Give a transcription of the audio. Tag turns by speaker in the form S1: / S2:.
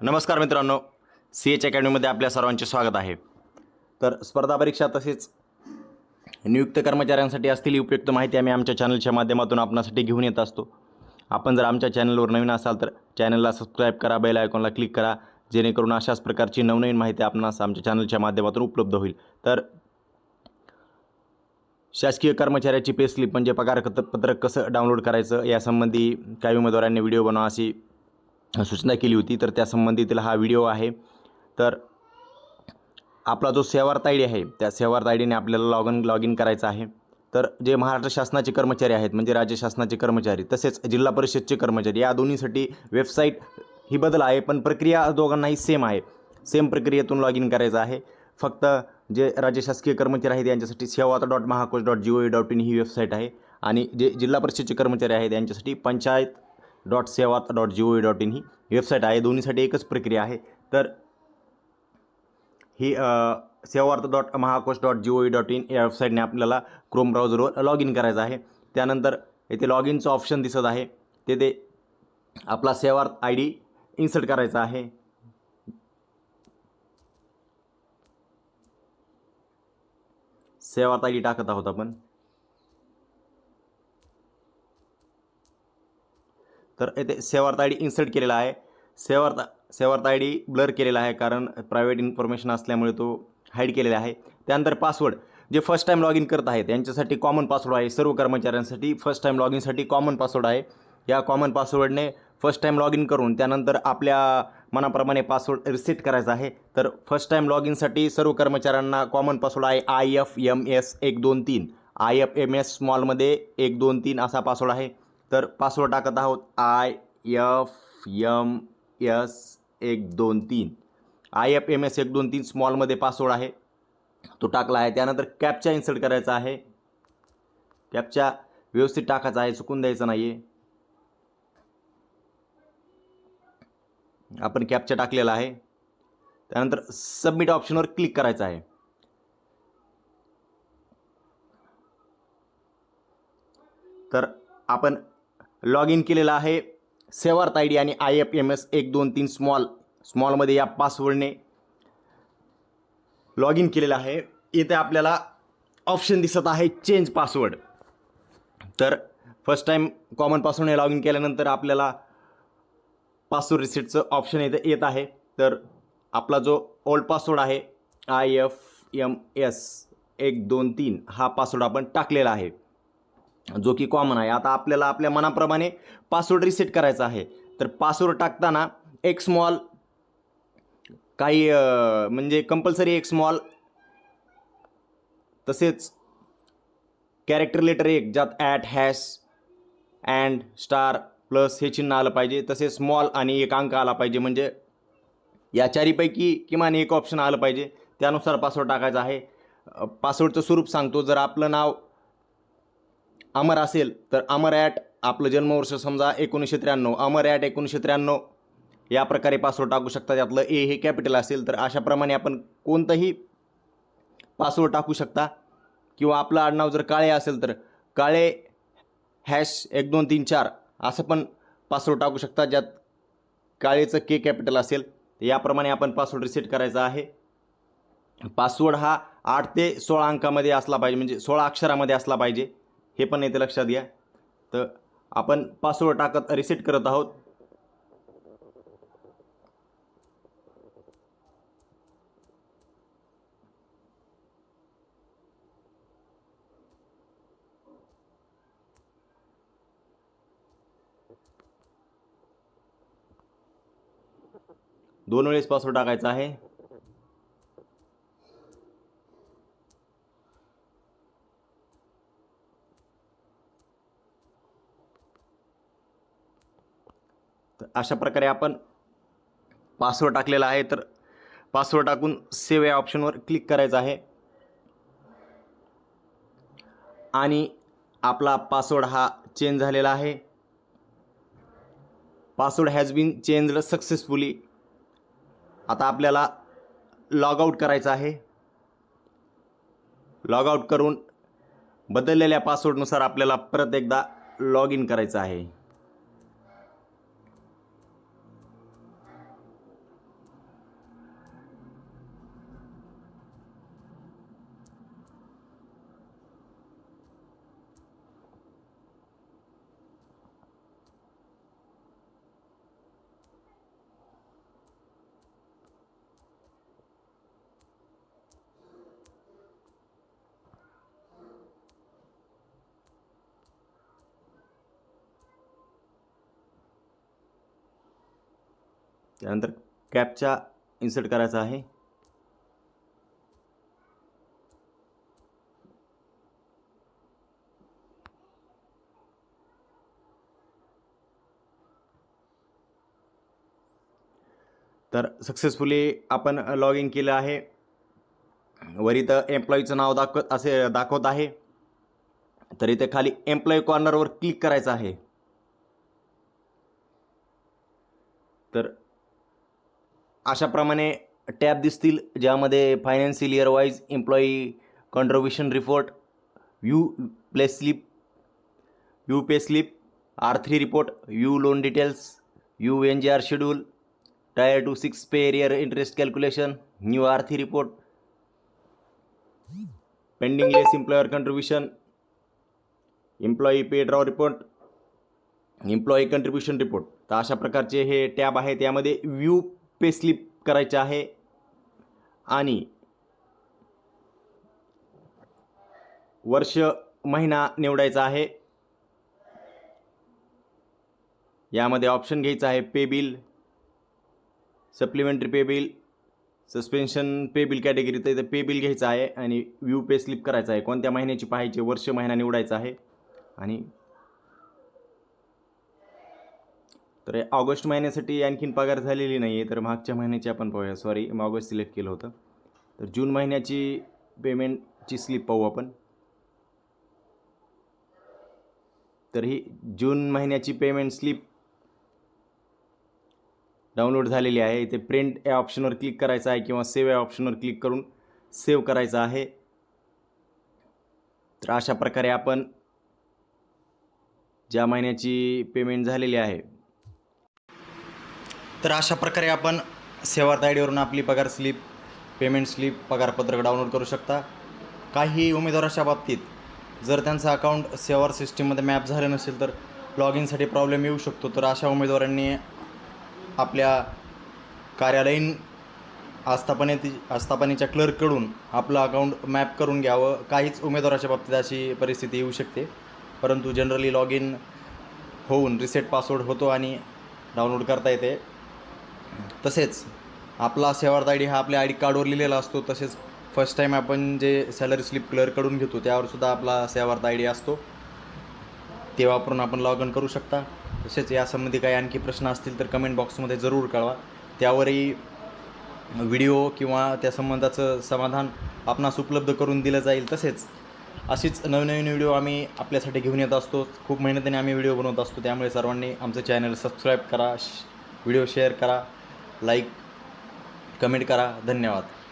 S1: नमस्कार मित्रांनो. C H अकॅडमीमध्ये आपल्या सर्वांचे स्वागत आहे. तर स्पर्धा परीक्षा तसेच नियुक्त कर्मचाऱ्यांसाठी असलेली उपयुक्त माहिती आम्ही आमच्या चॅनलच्या माध्यमातून आपणासाठी घेऊन येत असतो. आपण जर आमच्या चॅनलवर नवीन असाल तर चॅनलला सबस्क्राईब करा बेल आयकॉनला क्लिक करा जेणेकरून अशाच प्रकारची नवनवीन माहिती आपणास आमच्या चॅनलच्या माध्यमातून उपलब्ध होईल. तर शासकीय कर्मचाऱ्याची पे स्लिप म्हणजे पगार पत्रक कसं डाउनलोड करायचं यासंबंधी काही उमेदवारांनी व्हिडिओ बनवा अशी सूचना केली होती तर त्यासंबंधीतील हा व्हिडिओ आहे. तर आपला जो सेवार्थ आय डी आहे त्या सेवार्थ आय डीने आपल्याला लॉग इन लॉग इन करायचं आहे. तर जे महाराष्ट्र शासनाचे कर्मचारी आहेत म्हणजे राज्य शासनाचे कर्मचारी तसेच जिल्हा परिषदचे कर्मचारी या दोन्हीसाठी वेबसाईट ही बदल आहे पण प्रक्रिया दोघांनाही सेम आहे. सेम प्रक्रियेतून लॉग इन करायचं आहे. फक्त जे राज्य शासकीय कर्मचारी आहेत यांच्यासाठी सेवा dot Mahakosh dot g o dot in he website आहे. आणि जे जिल्हा परिषदचे कर्मचारी आहेत यांच्यासाठी पंचायत डॉट सेवात dot g o v dot in he website आहे. दोन्हीसाठी एकच प्रक्रिया आहे. तर ही Sevaarth dot Mahakosh dot g o v dot in या वेबसाईटने आपल्याला क्रोम ब्राउझरवर लॉग इन करायचं आहे. त्यानंतर येथे लॉग इनचं ऑप्शन दिसत आहे. तेथे आपला सेवार्थ आय डी इन्सर्ट करायचा आहे. सेवार्थ आय डी टाकत आहोत आपण. तर येथे सेवार्थ आय डी इन्सर्ट केलेला आहे. Sevaarth Sevaarth I D blur केलेला आहे कारण प्रायव्हेट इन्फॉर्मेशन असल्यामुळे तो हाईड केलेला आहे. त्यानंतर पासवर्ड जे फर्स्ट टाईम लॉग इन करत आहेत यांच्यासाठी कॉमन पासवर्ड आहे. सर्व कर्मचाऱ्यांसाठी फर्स्ट टाईम लॉग इनसाठी कॉमन पासवर्ड आहे. या कॉमन पासवर्डने फर्स्ट टाईम लॉग इन करून त्यानंतर आपल्या मनाप्रमाणे पासवर्ड रिसेट करायचा आहे. तर फर्स्ट टाईम लॉग इनसाठी सर्व कर्मचाऱ्यांना कॉमन पासवर्ड आहे. आय एफ एम एस एक दोन तीन आय एफ एम एस स्मॉलमध्ये एक दोन तीन असा पासवर्ड आहे. तर पासवर्ड टाकत आहोत. आय एफ यम एस एक दोन तीन. आय एफ एम एस एक दोन तीन स्मॉलमध्ये पासवर्ड आहे. तो टाकला आहे. त्यानंतर कॅपचा इन्सर्ट करायचा आहे. कॅपचा व्यवस्थित टाकायचा आहे. चुकून द्यायचं नाही आहे आपण कॅपचा टाकलेला आहे. त्यानंतर सबमिट ऑप्शनवर क्लिक करायचं आहे. तर आपण लॉग इन केलेलं आहे. सेवार्थ आय डी आणि आय एफ एम एस एक दोन तीन स्मॉल स्मॉलमध्ये या पासवर्डने लॉग इन केलेलं आहे. इथे आपल्याला ऑप्शन दिसत आहे चेंज पासवर्ड तर फर्स्ट टाईम कॉमन पासवर्डने लॉग इन केल्यानंतर आपल्याला पासवर्ड रिसेटचं ऑप्शन इथे येत आहे. तर आपला जो ओल्ड पासवर्ड आहे आय एफ एम एस एक दोन तीन हा पासवर्ड आपण टाकलेला आहे. जो की कॉमन आहे. आता आपल्याला आपल्या मनाप्रमाणे पासवर्ड रिसेट करायचा आहे. तर पासवर्ड टाकताना एक स्मॉल काही म्हणजे कंपल्सरी एक स्मॉल तसेच कॅरेक्टर लेटर एक ज्यात at hash and star plus हे चिन्ह आलं पाहिजे. तसेच स्मॉल आणि एक अंक आला पाहिजे. म्हणजे या चारीपैकी किमान एक ऑप्शन आलं पाहिजे. त्यानुसार पासवर्ड टाकायचा आहे. पासवर्डचं स्वरूप सांगतो. जर आपलं नाव अमर असेल तर अमर ॲट आपलं जन्मवर्ष समजा एकोणीसशे त्र्याण्णव अमर ॲट एकोणीसशे त्र्याण्णव. या प्रकारे पासवर्ड टाकू शकता त्यातलं ए हे कॅपिटल असेल तर अशाप्रमाणे आपण कोणतंही पासवर्ड टाकू शकता. किंवा आपलं आडनाव जर काळे असेल तर काळे हॅश एक दोन तीन चार असं पण पासवर्ड टाकू शकता ज्यात काळेचं के कॅपिटल असेल. तर याप्रमाणे आपण पासवर्ड रिसेट करायचा आहे. पासवर्ड हा आठ ते सोळा अंकामध्ये असला पाहिजे म्हणजे सोळा अक्षरामध्ये असला पाहिजे. हे पण येते लक्षात घ्या. तर आपण पासवर्ड टाकत रिसेट करत आहोत. दोन वेळेस पासवर्ड टाकायचा आहे तर अशा प्रकारे आपण पासवर्ड टाकलेला आहे तर पासवर्ड टाकून सेव्ह या ऑप्शनवर क्लिक करायचं आहे. आणि आपला पासवर्ड हा चेंज झालेला आहे. Password has been changed successfully आता आपल्याला लॉग आऊट करायचं आहे. लॉग आऊट करून बदललेल्या पासवर्डनुसार आपल्याला परत एकदा लॉग इन करायचं आहे. त्यानंतर कॅपचा इन्सर्ट करायचा आहे. तर सक्सेसफुली आपण लॉग इन केलं आहे. वर इथं एम्प्लॉईचं नाव दाखवत असे दाखवत आहे. तर इथे खाली एम्प्लॉई कॉर्नरवर क्लिक करायचं आहे. तर अशाप्रमाणे टॅब दिसतील ज्यामध्ये financial year wise employee contribution report you play slip you pay slip R three report you loan details you N G R schedule tier two six pay arrear interest calculation new R three report pending less employer contribution employee pay draw report employee contribution report तर अशा प्रकारचे हे tab आहेत त्यामध्ये view pay slip करायचे आहे. आणि वर्ष महिना निवडायचा आहे. यामध्ये ऑप्शन घ्यायचा आहे pay bill supplementary pay bill suspension pay bill category तर इथं पे बिल घ्यायचं आहे. आणि व्यू पे स्लिप करायचं आहे. कोणत्या महिन्याची पाहायची वर्ष महिना निवडायचा आहे. आणि तर ऑगस्ट महिन्यासाठी आणखीन पगार झालेली नाही आहे तर मागच्या महिन्याची आपण पाहूया. सॉरी ऑगस्ट सिलेक्ट केलं होतं. तर जून महिन्याची पेमेंटची स्लिप पाहू आपण. तर ही जून महिन्याची पेमेंट स्लिप डाउनलोड झालेली आहे. इथे प्रिंट या ऑप्शनवर क्लिक करायचं आहे किंवा सेव्ह या ऑप्शनवर क्लिक करून सेव्ह करायचं आहे. तर अशा प्रकारे आपण ज्या महिन्याची पेमेंट झालेली आहे तर अशा प्रकारे आपण सेवार्थ आय डीवरून आपली पगार स्लिप पेमेंट स्लिप पगारपत्रक डाउनलोड करू शकता. काही उमेदवाराच्या बाबतीत जर त्यांचं अकाउंट सेवार सिस्टीममध्ये मॅप झालं नसेल तर लॉग इनसाठी प्रॉब्लेम येऊ शकतो. तर अशा उमेदवारांनी आपल्या कार्यालयीन आस्थापने आस्थापनेच्या क्लर्ककडून आपलं अकाउंट मॅप करून घ्यावं. काहीच उमेदवाराच्या बाबतीत अशी परिस्थिती येऊ शकते. परंतु जनरली लॉग इन होऊन रिसेट पासवर्ड होतो आणि डाउनलोड करता येते. तसेच आपला सेवार्थ आय डी हा आपल्या आय डी कार्डवर लिहिलेला असतो. तसेच फर्स्ट टाईम आपण जे सॅलरी स्लिप क्लर्ककडून घेतो त्यावरसुद्धा आपला सेवार्थ आय डी असतो. ते वापरून आपण लॉग इन करू शकता. तसेच यासंबंधी काही आणखी प्रश्न असतील तर कमेंट बॉक्समध्ये जरूर कळवा. त्यावरही व्हिडिओ किंवा त्या संबंधाचं समाधान आपणास उपलब्ध करून दिलं जाईल. तसेच अशीच नवीन नवीन व्हिडिओ आम्ही आपल्यासाठी घेऊन येत असतो. खूप मेहनतीने आम्ही व्हिडिओ बनवत असतो. त्यामुळे सर्वांनी आमचं चॅनल सबस्क्राईब करा व्हिडिओ शेअर करा. लाईक कमेंट करा. धन्यवाद.